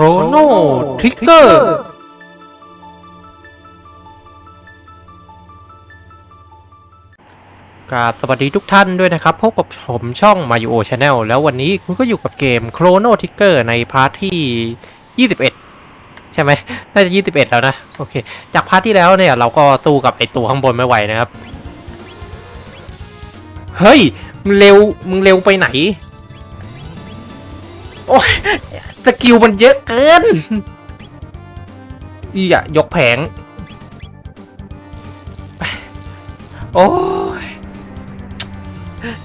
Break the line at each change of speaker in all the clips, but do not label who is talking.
โรโนทริกเกอร์ กราบสวัสดีทุกท่านด้วยนะครับ พบกับผมช่อง Mario Channel แล้ววันนี้คุณก็อยู่กับเกม Chrono Trigger ในพาร์ทที่ 21 ใช่ไหม น่าจะ 21 แล้วนะ โอเค จากพาร์ทที่แล้วเนี่ย เราก็ตู้กับไอตัวข้างบนไม่ไหวนะครับ เฮ้ย มึงเร็ว มึงเร็วไปไหน โอ้ย สกิลมันเยอะเกินอีอะยกแผง โอ้ย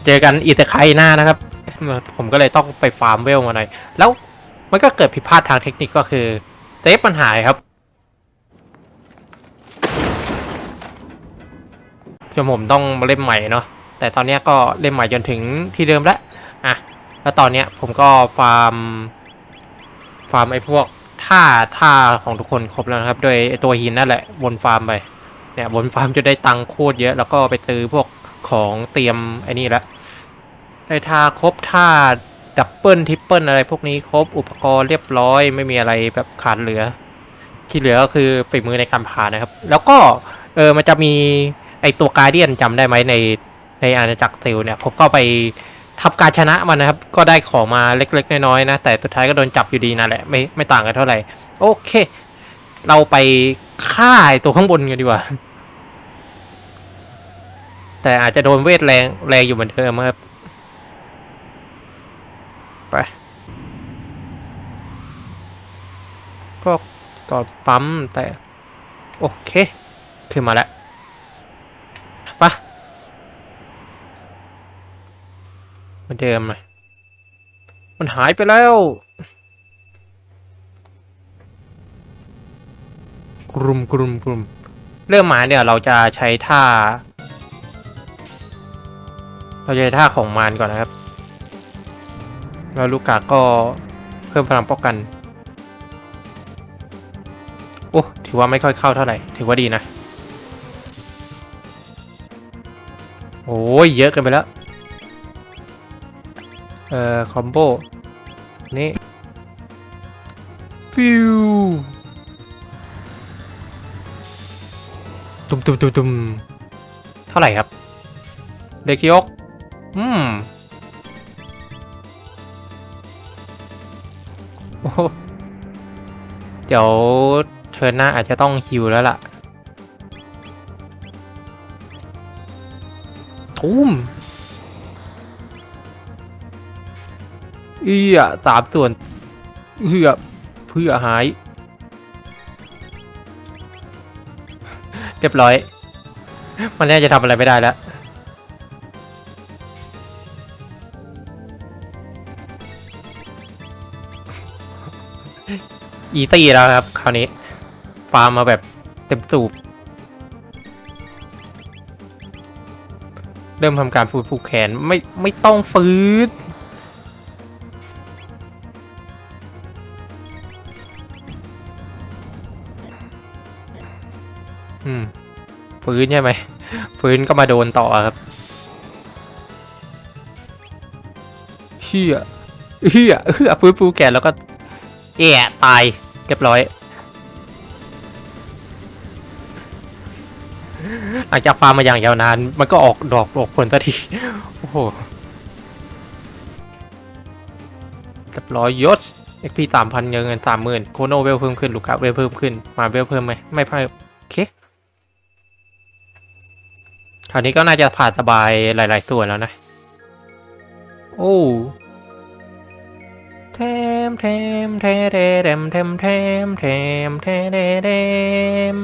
เจอกันอีต่ใครหน้านะครับ ผมก็เลยต้องไปฟาร์มเวลมาหน่อย แล้วมันก็เกิดผิดพลาดทางเทคนิคก็คือเซฟมันหายครับจนผมต้องมาเล่นใหม่เนาะ แต่ตอนนี้ก็เล่นใหม่จนถึงที่เดิมแล้ว อะ แล้วตอนเนี้ยผมก็ฟาร์ม ฟาร์มไอ้พวกท่าท่าของทุกคนครบแล้วนะครับ โดยไอ้ตัวหินนั่นแหละวนฟาร์มไปเนี่ยวนฟาร์มจะได้ตังค์โคตรเยอะ แล้วก็ไปซื้อพวกของเตรียมไอ้นี่ละได้ท่าครบท่าดับเบิลทริปเปิลอะไรพวกนี้ครบอุปกรณ์เรียบร้อย ไม่มีอะไรแบบขาดเหลือ ที่เหลือก็คือฝีมือในการผ่านนะครับ แล้วก็เออมันจะมีไอตัวการเดียนจำได้ไหมในในอาณาจักรเซลเนี่ยผมก็ไป ทำการชนะมันนะครับ ก็ได้ของมาเล็ก ๆ น้อยๆนะ แต่สุดท้ายก็โดนจับอยู่ดีนั่นแหละไม่ไม่ต่างกันเท่าไหร่ โอเค เราไปฆ่าไอตัวข้างบนกันดีกว่า แต่อาจจะโดนเวทแรงแรงอยู่เหมือนเดิมครับ ไปพวกต่อปั๊มแต่ โอเค ขึ้นมาแล้วปะเหมื อนเดิมเลยมันหายไปแล้วกรุมกรุมกรุมเริ่มมาเนี่ยเราจะใช้ท่า เราจะใช้ท่าของมารก่อนนะครับ แล้วลูกกาก็เพิ่มพลังป้องกัน โอ้ถือว่าไม่ค่อยเข้าเท่าไหร่ ถือว่าดีนะ โอ้ยเยอะเกินไปแล้ว เอ่อ คอมโบ นี่ ฟิวตุมตุมตุมตุมเท่าไหร่ครับ เด็กยก อืมโอ้เดี๋ยวเทิร์นหน้าอาจจะต้องฮิวแล้วล่ะ ทุ่ม เอียสามส่วนเพื่อเพื่อหาย เรียบร้อย มันน่จะทำอะไรไม่ได้แล้วอีตี้แล้วครับ คราวนี้ ฟาร์มมาแบบเต็มสูบ เริ่มทำการฟูผูแขนไม่ไม่ต้องฟื้น ฟื้นใช่ไหมฟื้นก็มาโดนต่อครับเฮียเฮียเฮียฟื้นฟูแขนแล้วก็แอะตายเรียบร้อยหลังจากฟาร์มมาอย่างยาวนาน มันก็ออกดอกออกผลสักทีโอ้โหเรียบร้อยยศ XP สามพันเงินสามหมื่นโคโนเวลเพิ่มขึ้นลูกค้าเวลเพิ่มขึ้นมาเวลเพิ่มไหมไม่เพิ่มโอเค วนี้ก็น่าจะผ่านสบายหลาย ๆ ส่วนแล้วนะ โอ้เทมเทมเทเดเดมเทมเทมเทมเทเดเดม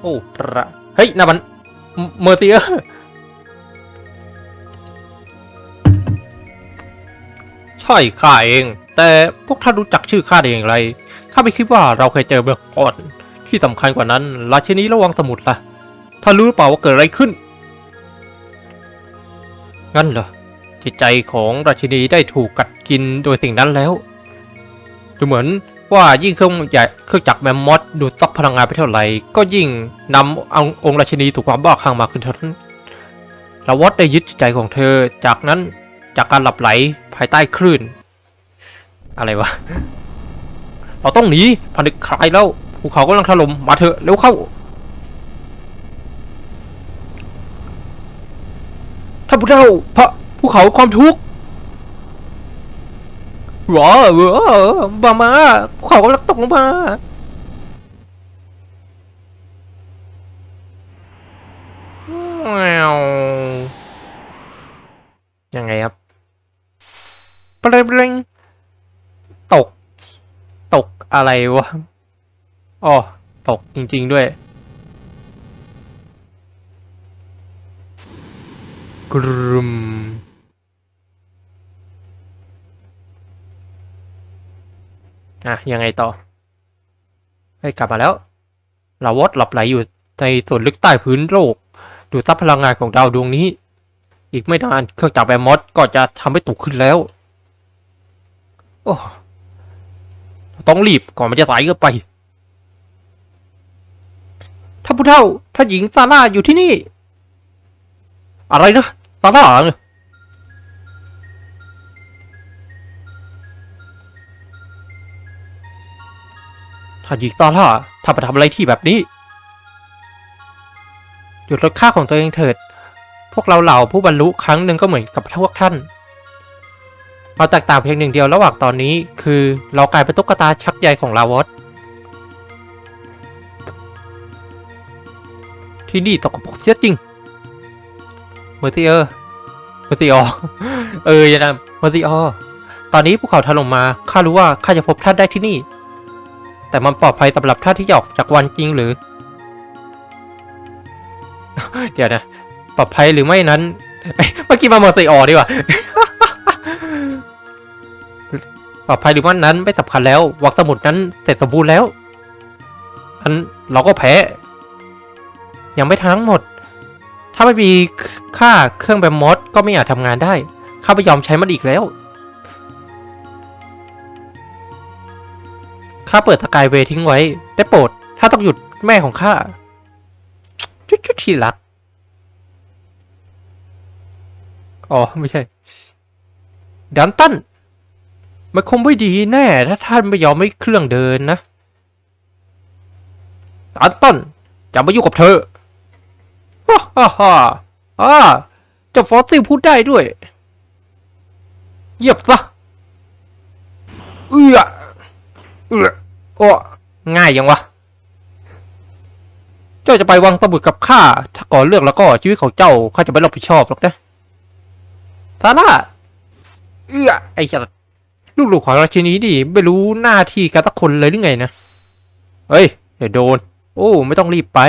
โอ้พระเฮ้ยนั่นมันเมอร์เตียใช่ข้าเอง แต่พวกท่านรู้จักชื่อข้าได้อย่างไรข้าไม่คิดว่าเราเคยเจอเมาก่อน ที่สำคัญกว่านั้น ราชินีระวังสมุทรล่ะ ท่านรู้หรือเปล่าว่าเกิดอะไรขึ้น งั้นเหรอ จิตใจของราชินีได้ถูกกัดกินโดยสิ่งนั้นแล้ว ดูเหมือนว่ายิ่งเครื่องใหญ่เครื่องจักรแมมมอสดูดซับพลังงานไปเท่าไหร่ ก็ยิ่งนำเอาองค์ราชินีสู่ความบ้าคลั่งมากขึ้นเท่านั้นลาวอตได้ยึดจิตใจของเธอ จากนั้นจากการหลับไหลภายใต้คลื่น อะไรวะ เราต้องหนีพันดึกคลายแล้วภูเขากำลังถล่มมาเถอะเร็วเข้า ท่านผู้เฒ่าพระภูเขาความทุกข์ว้าวว้ามามาภูเขากำลังตกลงมาแววยังไงครับเปลงเปลงตก ตกอะไรวะอ๋อตกจริง ๆ ด้วย กรุมอะ ยังไงต่อเฮ้กลับมาแล้วลาวอดหลับไหลอยู่ในส่วนลึกใต้พื้นโลก ดูดซับพลังงานของดาวดวงนี้ อีกไม่นานเครื่องจักรแบมมอสก็จะทำให้ตกขึ้นแล้ว โอ้ต้องรีบก่อนมันจะสายเกินไปท่านผู้เฒ่าท่านหญิงซาร่าอยู่ที่นี่ อะไรนะ ซาร่าเหรอท่านหญิงซาร่าท่าไปทำอะไรที่แบบนี้ หยุดลดค่าของตัวเองเถิด พวกเราเหล่าผู้บรรลุครั้งหนึ่งก็เหมือนกับพวกท่านเราแตกต่างเพียงหนึ่งเดียวระหว่างตอนนี้ คือเรากลายเป็นตุ๊กตาชักใยของลาวอสที่นี่ตกปรกเสียจริง เมอร์ติเออร์เมอร์ติออเอออย่านะเมอร์ติออตอนนี้ภูเขาถล่มมาข้ารู้ว่าข้าจะพบท่านได้ที่นี่ แต่มันปลอดภัยสำหรับท่านที่จะออกจากวันจริงหรือ เดี๋ยวนะปลอดภัยหรือไม่นั้นเมื่อกี้มาเมอร์ติออดีกว่าปลอดภัยหรือไม่นั้นไม่สำคัญแล้ว วักสมุดนั้นเสร็จสมบูรณ์แล้วอันเราก็แพ้ ยังไม่ทั้งหมด ถ้าไม่มีค่าเครื่องแบมมอสก็ไม่อาจทำงานได้ ข้าไม่ยอมใช้มันอีกแล้ว ข้าเปิดสกายเวทิ้งไว้ ได้โปรด ถ้าต้องหยุดแม่ของข้า จุดจุดที่รัก อ๋อ ไม่ใช่ ดันตัน มันคงไม่ดีแน่ ถ้าท่านไม่ยอมให้เครื่องเดินนะ ดันตันจะมายุ่งกับเธอ ฮ่าฮ่าอ่าเจ้าฟอสซิลพูดได้ด้วยเหยียบซะเอื้อเอื้อโอ้ง่ายยังวะ เจ้าจะไปวางตะบุดกับข้า ถ้าก่อเรื่องแล้วก็ชีวิตของเจ้าข้าจะไม่รับผิดชอบหรอกนะซาร่าเอื้อไอ้สัตว์ลูกๆของราชินีดิไม่รู้หน้าที่กันสักคนเลยหรือไงนะ เฮ้ยเดี๋ยวโดน โอ้ ไม่ต้องรีบไป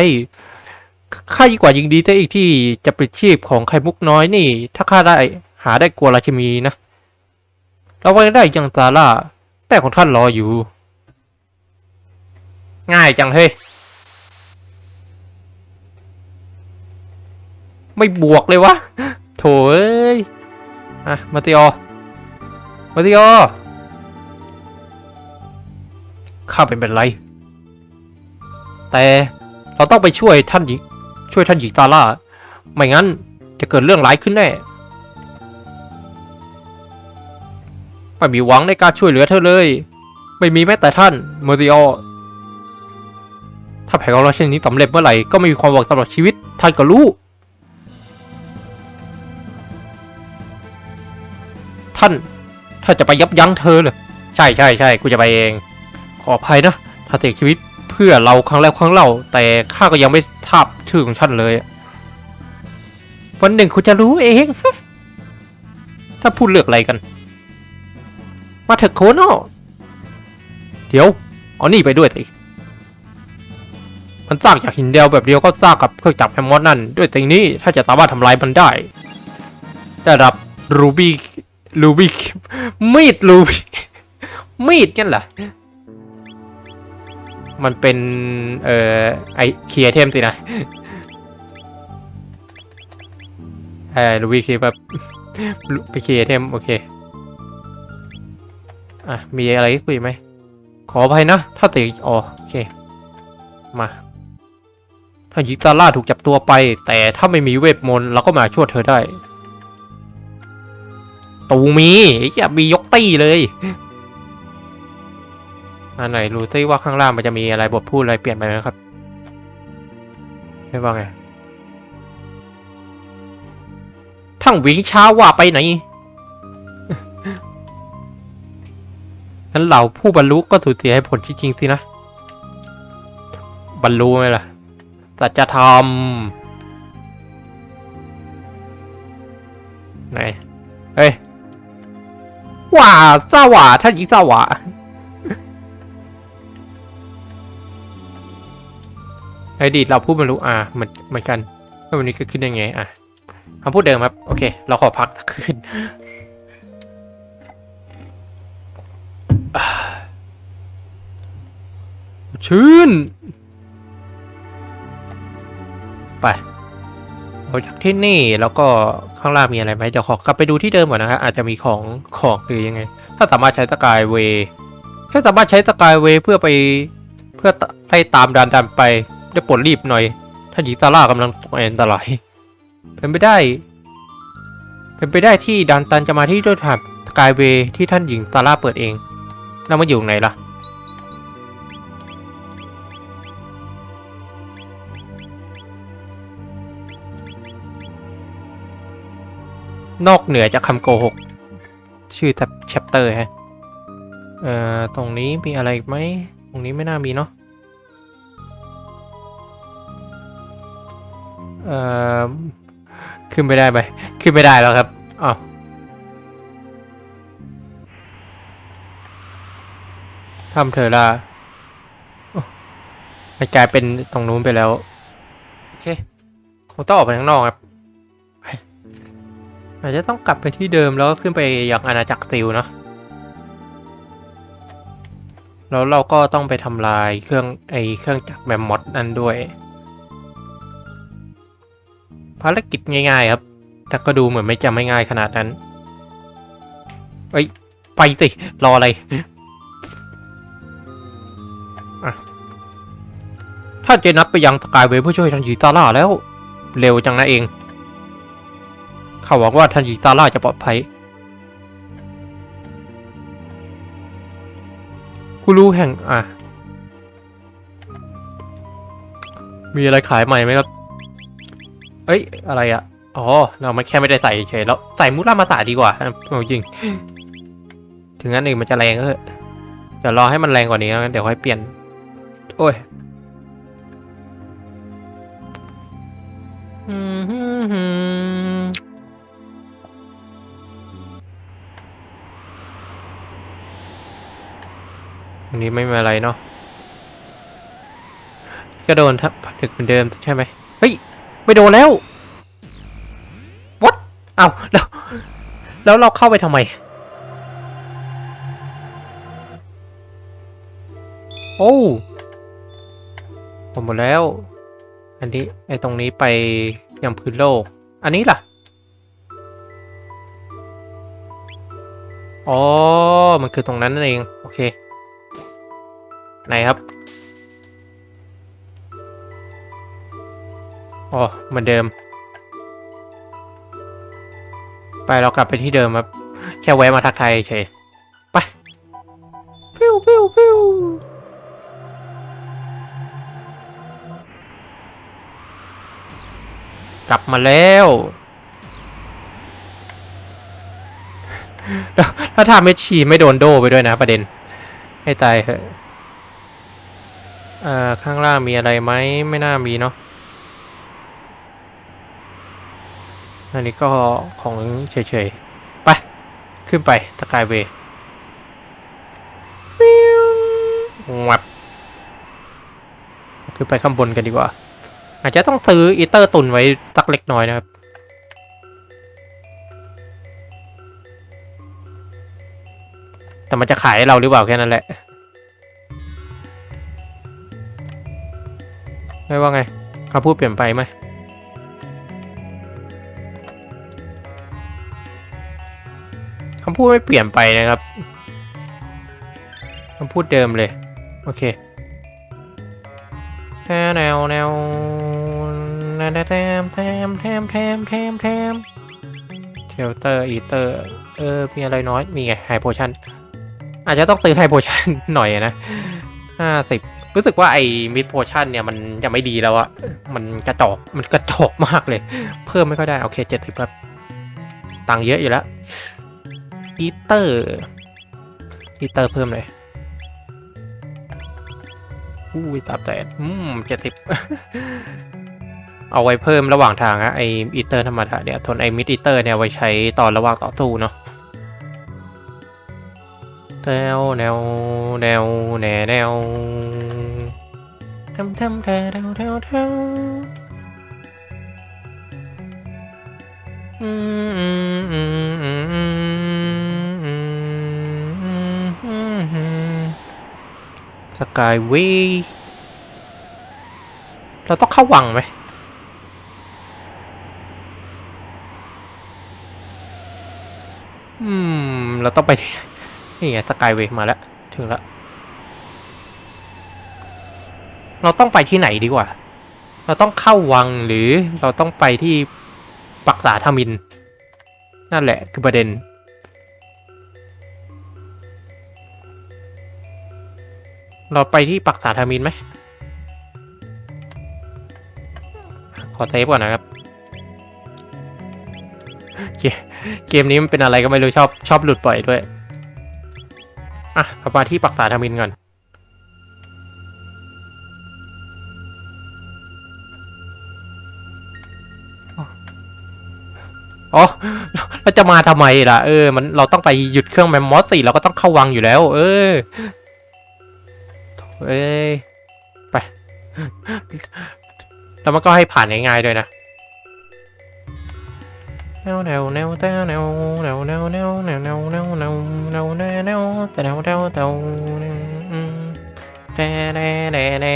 ข้ายิ่งกว่ายิงดีแต่อีกที่จะปลิดชีพของไข่มุกน้อยนี่ ถ้าข้าได้หาได้กลัวราชินีนะเราไว้ได้ยังซาร่าแม่ของท่านรออยู่ ง่ายจังเฮ้ยไม่บวกเลยวะโถเอ้ยอะมาติออมาติออข้าเป็นเป็นไร แต่เราต้องไปช่วยท่านหญิง ช่วยท่านหญิงซาร่า ไม่งั้นจะเกิดเรื่องร้ายขึ้นแน่ไม่มีหวังในการช่วยเหลือเธอเลย ไม่มีแม้แต่ท่านเมอร์ติออถ้าแผนของเราเช่นนี้สำเร็จเมื่อไหร่ก็ไม่มีความหวังตลอดชีวิตท่านก็รู้ ท่านถ้าจะไปยับยั้งเธอเลยใช่ใช่ใช่กูจะไปเอง ขออภัยนะ ถ้าเสียชีวิต เพื่อเราครั้งแรกครั้งเล่า แต่ข้าก็ยังไม่ทราบชื่อของท่านเลยวันหนึ่งคุณจะรู้เอง ถ้าพูดเลือกอะไรกัน มาเถอะโคโนเดี๋ยว เอานี่ไปด้วยสิมันสร้างจากหินเดียวแบบเดียวก็สร้างกับเครื่องจักรแฮมมอสนั่น ด้วยสิ่งนี้ถ้าจะสามารถทำลายมันได้ ได้รับรูบี้รูบี้มีดรูบี้มีดกันเหรอ มันเป็น เอ่อ ไอเคียเทมสินะเออรูบี้คีแบบไปเคียเทมโอเค อะ มีอะไรคุยไหม ขออภัยนะ ถ้าติอ๋อโอเค มาถ้ายิซาร่าถูกจับตัวไป แต่ถ้าไม่มีเวทมนต์เราก็มาช่วยเธอได้ ตูมีอย่ามียกตี้เลย อันไหนรู้ซิว่าข้างล่างมันจะมีอะไรบทพูดอะไรเปลี่ยนไปไหมครับไม่ว่าไง ทั้งวิงช้าว่าไปไหนนั้นเหล่าผู้บรรลุก็สูญเสียให้ผลจริงๆสินะ บรรลุไหมล่ะ สัจธรรม ไหน เฮ้ยว่าซาหวาท่านหญิงซาหวา อ้ดีดเราพูดบรรลุอ่าเหมือนเหมือนกันแล้ววันนี้คือขึ้นยังไงอะคำพูดเดิมครับ โอเค เราขอพักสักขึ้นชื่น ไปเราจากที่นี่แล้วก็ข้างล่างมีอะไรไหมเดี๋ยวขอกลับไปดูที่เดิมก่อนนะครับอาจจะมีของของหรือยังไง ถ้าสามารถใช้สกายเวย์ถ้าสามารถใช้สกายเวย์เพื่อไปเพื่อไล่ตามดันดันไป ได้ปรดรีบหน่อย ถ้าหญิงซาร่ากำลังตกอันตราย เป็นไปได้ เป็นไปได้ที่ดันตันจะมาที่ด้วยทางสกายเวย์ที่ท่านหญิงซาร่าเปิดเองแล้วมาอยู่ไหนล่ะ นอกเหนือจากคำโกหก ชื่อแท็บแชปเตอร์ฮะ เอ่อ ตรงนี้มีอะไรอีกไหม ตรงนี้ไม่น่ามีเนาะ เอ่อขึ้นไม่ได้ไหมขึ้นไม่ได้แล้วครับอ้าวทำเธอละมันกลายเป็นตรงนู้นไปแล้ว โอเคคงต้องออกไปข้างนอกครับอาจจะต้องกลับไปที่เดิมแล้วก็ขึ้นไปยังอาณาจักรซิลเนาะแล้วเราก็ต้องไปทำลายเครื่องไอเครื่องจักรแมมมอสนั่นด้วย ภารกิจง่ายๆครับ แต่ก็ดูเหมือนไม่จะไม่ง่ายขนาดนั้นเอ้ยไปสิ รออะไรอะถ้าเจนับไปยังสกายเวย์ผู้ช่วยทันยีตาล่าแล้ว เร็วจังนะเอง เขาหวังว่าท่านหญิงซาร่าจะปลอดภัยกูรู้แห่งอะ มีอะไรขายใหม่ไหมครับ เอ้ย อะไรอะอ๋อ เราไม่แค่ไม่ได้ใส่เฉยแล้ว ใส่มุรามาสาดีกว่าเอาจริง ถึงงั้นเองมันจะแรงก็เถอะเดี๋ยวรอให้มันแรงกว่านี้แล้วกันเดี๋ยวค่อยเปลี่ยน โอ้ยอืมอันนี้ไม่มีอะไรเนาะก็โดนทับถึกเหมือนเดิมใช่ไหมเฮ้ย ไม่โดนแล้ว what อ้าวแล้วแล้วเราเข้าไปทำไม โอ้ผมหมดแล้ว อันนี้ไอ้ตรงนี้ไปยังพื้นโลก อันนี้ล่ะ อ๋อ มันคือตรงนั้นนั่นเอง โอเค ไหนครับ อ๋อเหมือนเดิม ไปเรากลับไปที่เดิมครับ แค่แวะมาทักทายเฉยไปฟิวฟิวฟิวกลับมาแล้วถ้าทำเมชชีไม่โดนโดไปด้วยนะประเด็น ให้ตายเถอะอ่าข้างล่างมีอะไรไหมไม่น่ามีเนาะ อันนี้ก็ของเฉยๆ ไป ขึ้นไปสกายเวย์วับขึ้นไปข้างบนกันดีกว่า อาจจะต้องซื้ออีเตอร์ตุนไว้สักเล็กน้อยนะครับ แต่มันจะขายเราหรือเปล่าแค่นั้นแหละ ไม่ว่าไงคำพูดเปลี่ยนไปไหม คำพูดไม่เปลี่ยนไปนะครับคำพูดเดิมเลย โอเคแนวแนวแนวแนวแทมแทมแทมแทมแทมแทมเทลเตอร์อีเตอร์ เออ มีอะไรน้อยมีไงไฮโพชั่น อาจจะต้องซื้อไฮโพชั่นหน่อยนะห้าสิบรู้สึกว่าไอ้มิดโพชั่นเนี่ยมันยังไม่ดีแล้วอะมันกระจอกมันกระจอกมากเลย เพิ่มไม่ค่อยได้ โอเคเจ็ดสิบครับ ตังค์เยอะอยู่แล้ว อีเตอร์อีเตอร์เพิ่มเลยอู้ยตับแต่อืมเจ็ดสิบเอาไว้เพิ่มระหว่างทางอะไออีเตอร์ธรรมดาเนี่ยทนไอมิดอีเตอร์เนี่ยไว้ใช้ตอนระหว่างต่อสู้เนาะแนวแนวแนวแนวแนวทำทำแถวแถวแถวแถวอืม สกายวีเราต้องเข้าวังไหมอืม เราต้องไป นี่ไงสกายเวมาแล้ว ถึงแล้ว เราต้องไปที่ไหนดีกว่า เราต้องเข้าวังหรือเราต้องไปที่ปักษาธมิน นั่นแหละคือประเด็น เราไปที่ปักษาธมินไหม ขอเซฟก่อนนะครับ เกมนี้มันเป็นอะไรก็ไม่รู้ชอบชอบหลุดบ่อยด้วย อะเรามาที่ปักษาธมินก่อน อ๋อเราจะมาทำไมล่ะ เออ มันเราต้องไปหยุดเครื่องแมมมอสสิเราก็ต้องเข้าวังอยู่แล้ว เออ เอ้ยไป แล้วมันก็ให้ผ่านง่ายๆด้วยนะแนวแนวแนวแนวแนวแนวแนวแนวแนวแนวแนวแนวแนวแนวแนวแนวแต่แนวแนวแนวอืมแต่แต่แต่แต่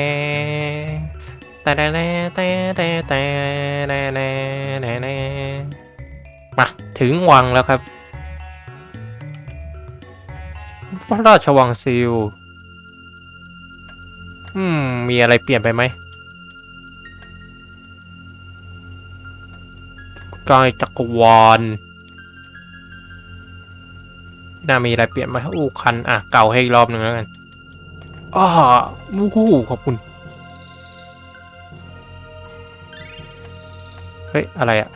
แต่แต่แต่แต่แต่แต่แต่แต่มาถึงวังแล้วครับพระราชวังซิล อืม มีอะไรเปลี่ยนไปไหมกายจักรวาลน่ามีอะไรเปลี่ยนไหมอู้คัน อะ เก่าให้อีกรอบหนึ่งแล้วกันอ้ามูคูขอบคุณ เฮ้ย อะไรอะ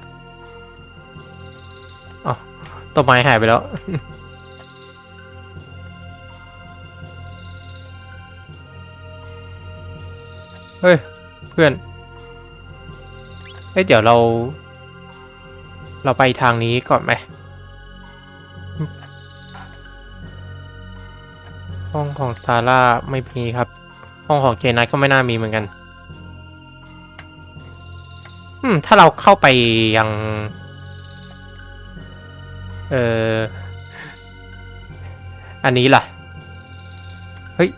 อ๋อต้นไม้หายไปแล้ว เฮ้ย เพื่อน เฮ้ย เดี๋ยวเรา เราไปทางนี้ก่อนไหม ห้องของซาร่าไม่มีครับ ห้องของเจนัทก็ไม่น่ามีเหมือนกัน อืม ถ้าเราเข้าไปยัง เอออันนี้ล่ะ เฮ้ย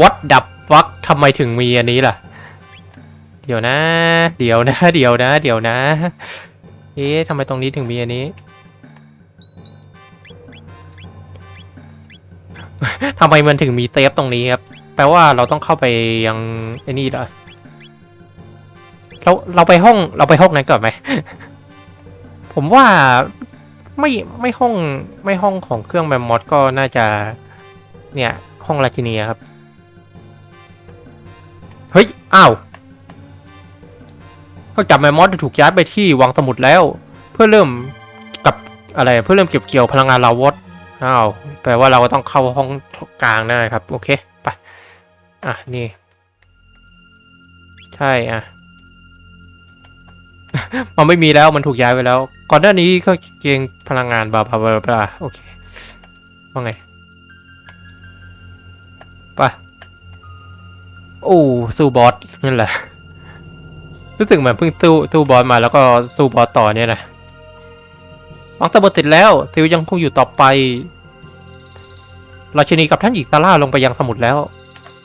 what the ทำไมถึงมีอันนี้ล่ะ เดี๋ยวนะ เดี๋ยวนะ เดี๋ยวนะ เดี๋ยวนะ เอ๊ะทำไมตรงนี้ถึงมีอันนี้ ทำไมมันถึงมีเซฟตรงนี้ครับ แปลว่าเราต้องเข้าไปยังไอ้นี่เหรอเราเราไปห้องเราไปห้องนั้นก่อนไหม ผมว่าไม่ไม่ห้องไม่ห้องของเครื่องแมมมอสก็น่าจะ เนี่ย ห้องราชินีครับ เฮ้ย อ้าวเขาจับแมมมอสถูกย้ายไปที่วังสมุดแล้ว เพื่อเริ่มกับอะไรเพื่อเริ่มเก็บเกี่ยวพลังงานลาวอสอ้าวแปลว่าเราก็ต้องเข้าห้องกลางได้ครับ โอเคไปอะนี่ ใช่อะมันไม่มีแล้วมันถูกย้ายไปแล้ว ก่อนหน้านี้ก็เกียงพลังงานบลาบลาบลาบาโอเคว่าไงไป โอ้สู้บอสนั่นแหละรู้สึกเหมือนเพิ่งสู้สู้บอสมาแล้วก็สู้บอสต่อเนี่ยนะวังสมุดติดแล้วซิลยังคงอยู่ต่อไปราชินีกับท่านหญิงซาร่าลงไปยังสมุทรแล้ว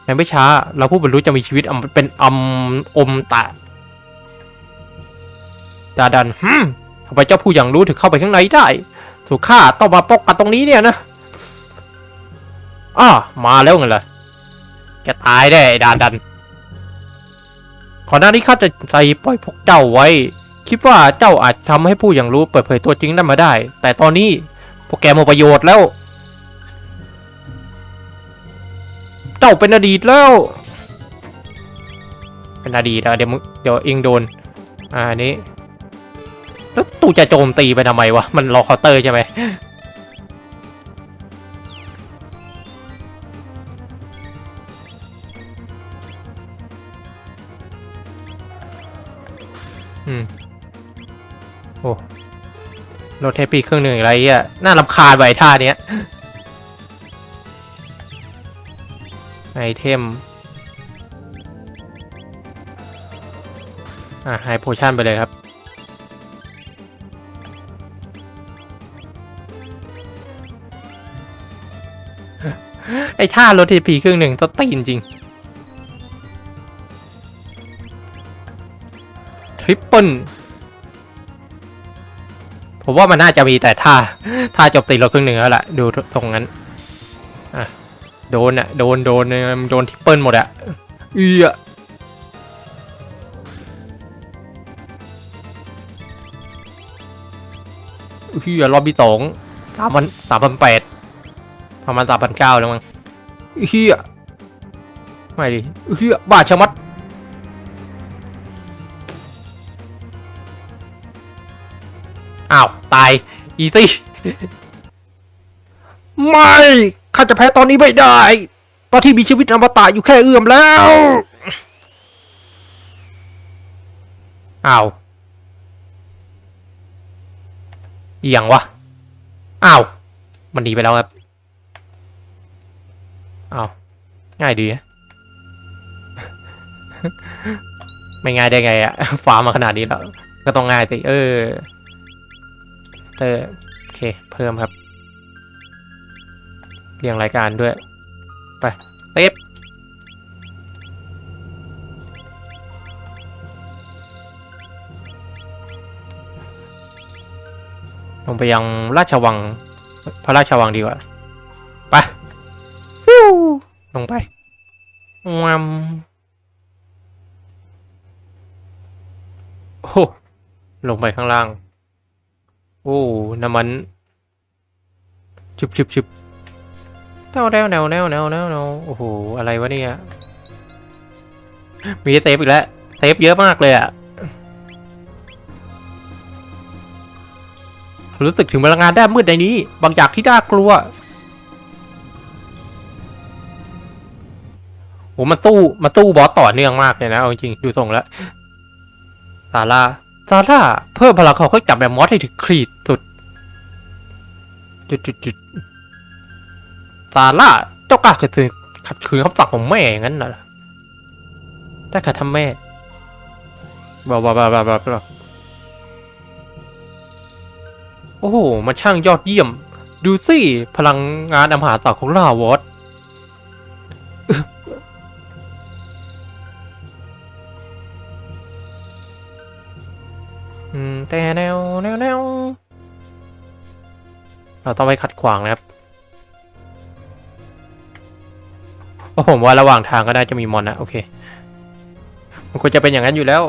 ในไม่ช้า เราผู้บรรลุจะมีชีวิตเป็นอมอมตะดาดันฮึมทำไมเจ้าผู้อย่างรู้ถึงเข้าไปข้างในได้ ถูกฆ่าต้องมาปกกันตรงนี้เนี่ยนะอ้ามาแล้วไงล่ะ แกตายได้ไอ้ดานดันก่อนหน้านี้ข้าจะใจปล่อยพวกเจ้าไว้ คิดว่าเจ้าอาจทำให้ผู้อย่างรู้เปิดเผยตัวจริงได้มาได้ แต่ตอนนี้พวกแกหมดประโยชน์แล้ว เจ้าเป็นอดีตแล้ว เป็นอดีตเดี๋ยวมึงเดี๋ยวเองโดน อ่าอันนี้แล้วตูจะโจมตีไปทำไมวะ มันรอเคาน์เตอร์ใช่ไหม อืม โอ้รถเทปีเครื่องหนึ่งอะไรอะน่ารำคาญไปท่าเนี้ย ไอเทม อะไฮโพชั่นไปเลยครับ ไอ้ท่ารถเทปีเครื่องหนึ่งต้นตีนจริง ทริปเปิลผมว่ามันน่าจะมีแต่ท่าท่าจบตีรถเครื่งหนึ่งแล้วล่ะ ดูตรงนั้นอะโดนอะโดนโดนโดนทริปเปิลหมดอะเอือเฮียรอบที่สองสามพันสามพันแปดประมาณสามพันเก้าแล้วมั้งเฮียไม่ดิเฮียบาดชะมัด ตาย อีตี้ไม่ ข้าจะแพ้ตอนนี้ไม่ได้ ตอนที่มีชีวิตอมตะอยู่แค่เอื้อมแล้ว อ้าวอหย่างวะ อ้าว มันหนีไปแล้วครับ อ้าว ง่ายดีนะไม่ง่ายได้ไงอะฟ้ามาขนาดนี้แล้ว ก็ต้องง่ายสิเออ เตอร์โอเค เพิ่มครับ เรียงรายการด้วย ไปเต็บลงไปยังราชวัง พระราชวังดีกว่า ไป ฟิวลงไปงามโอ้ลงไปข้างล่าง โอ้น้ำมันชุบชุบชุบแนวแนวแนวแนวแนวแนวแนวโอ้โห อะไรวะเนี่ย มีเซฟอีกแล้ว เซฟเยอะมากเลยอะรู้สึกถึงพลังงานด้านมืดในนี้ บางอย่างที่น่ากลัว โอ้มันตู้ มันตู้บอสต่อเนื่องมากเลยนะ เอาจริง ดูทรงแล้ว ซาร่า ซาร่าเพิ่มพลังเขาก็จับแบบมอสให้ถึงขีดสุดจุดจุดจุดซาร่าเจ้ากล้าขัดขืนขัดขืนคำสั่งของแม่อย่างนั้นเหรอได้ขัดทำแม่บ้าบ้าบ้าบ้าบ้าบ้าโอ้โห มันช่างยอดเยี่ยม ดูสิ พลังงานอมหาศาลของลาวอส อืมแต่แนวแนวแนวเราต้องไปขัดขวางนะครับโอ้ผมว่าระหว่างทางก็น่าจะมีมอนนะโอเค มันควรจะเป็นอย่างนั้นอยู่แล้ว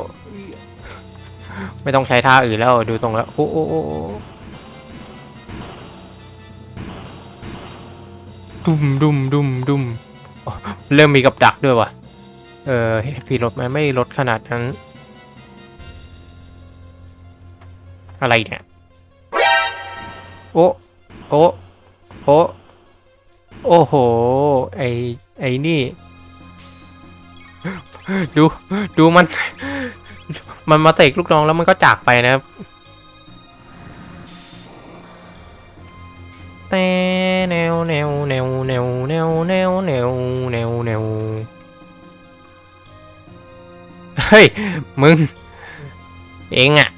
ไม่ต้องใช้ท่าอื่นแล้วดูตรงแล้วโอ้โอ้ดุมดุมดุมดุมเริ่มมีกับดักด้วยว่ะ เออพี่ลดไหมไม่ลดขนาดนั้น อะไรเนี่ย โอ้โอ้โอ้โอ้โห ไอไอนี่ ดู ดูมัน มันมาเตะลูกน้องแล้วมันก็จากไปนะครับแต่แนวแนวแนวแนวแนวแนวแนวแนวแนวเฮ้ย มึง เองอะ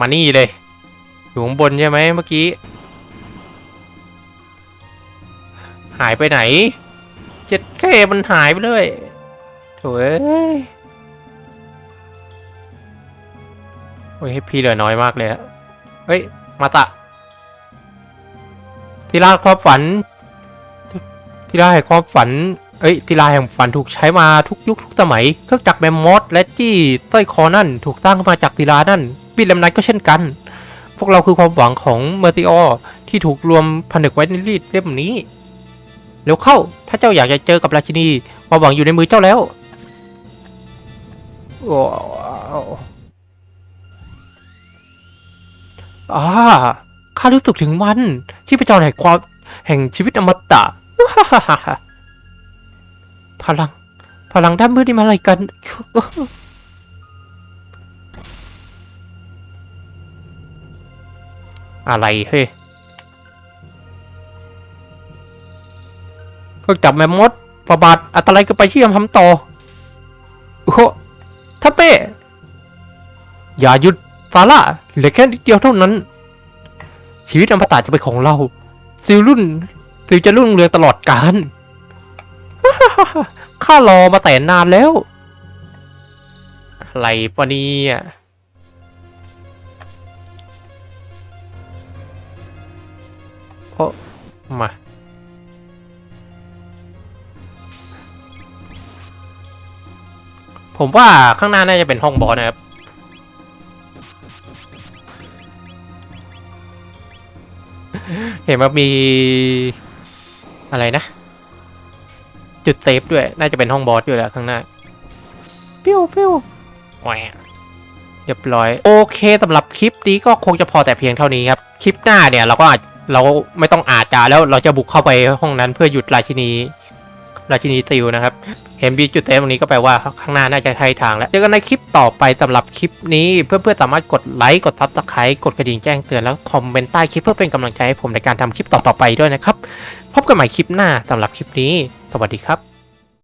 มานี่เลย อยู่ข้างบนใช่ไหมเมื่อกี้ หายไปไหน เจ็ดแค่มันหายไปเลยโถ่เอ้ยโอ้ยพี่เหลือน้อยมากเลยอะเฮ้ย มาตะ ทีราความฝัน ทีราแห่งความฝัน เอ้ย ทีราแห่งฝันถูกใช้มาทุกยุคทุกสมัย เครื่องจักรแมมมอสและจี้ต้คอนั่น ถูกสร้างขึ้นมาจากทีรานั่น ปีลำนั้นก็เช่นกัน พวกเราคือความหวังของเมอร์ติออที่ถูกรวมผนึกไว้ในรีดเล่มนี้ เร็วเข้า ถ้าเจ้าอยากจะเจอกับราชินีความหวังอยู่ในมือเจ้าแล้วว้าวอ่าข้ารู้สึกถึงมันชีพจรแห่งความแห่งชีวิตอมตะ พลัง พลังด้านมืดนี่มาอะไรกัน อะไรเฮ้ยก็จับแมมมดประบาดอันตรายก็ไปที่ยำทำต่อโอ้โหท่าเป้ อย่าหยุดซาร่าเหลือแค่นิดเดียวเท่านั้น ชีวิตอมตะจะเป็นของเรา ซิลรุ่นซิลจะรุ่งเรืองตลอดกาลข้ารอมาแต่นานแล้ว อะไรปะเนี่ย พาะมา ผมว่าข้างหน้าน่าจะเป็นห้องบอสนะครับ เห็นว่ามีอะไรนะ จุดเซฟด้วย น่าจะเป็นห้องบอสอยู่แหละข้างหน้าปิ้วปิ้วแหวเรียบร้อย โอเคสำหรับคลิปนี้ก็คงจะพอแต่เพียงเท่านี้ครับ คลิปหน้าเนี่ยเราก็อาจ เราไม่ต้องอาจาแล้วเราจะบุกเข้าไปห้องนั้นเพื่อหยุดราชินี ราชินีติวนะครับ เห็นบีจุดเซฟตรงนี้ก็แปลว่าข้างหน้าน่าจะใช่ทางแล้วเจอกันในคลิปต่อไปสำหรับคลิปนี้ เพื่อนๆสามารถกดไลค์กดซับสไครต์กดกระดิ่งแจ้งเตือนแล้วคอมเมนต์ใต้คลิปเพื่อเป็นกำลังใจให้ผมในการทำคลิปต่อๆไปด้วยนะครับ พบกันใหม่คลิปหน้าสำหรับคลิปนี้ สวัสดีครับ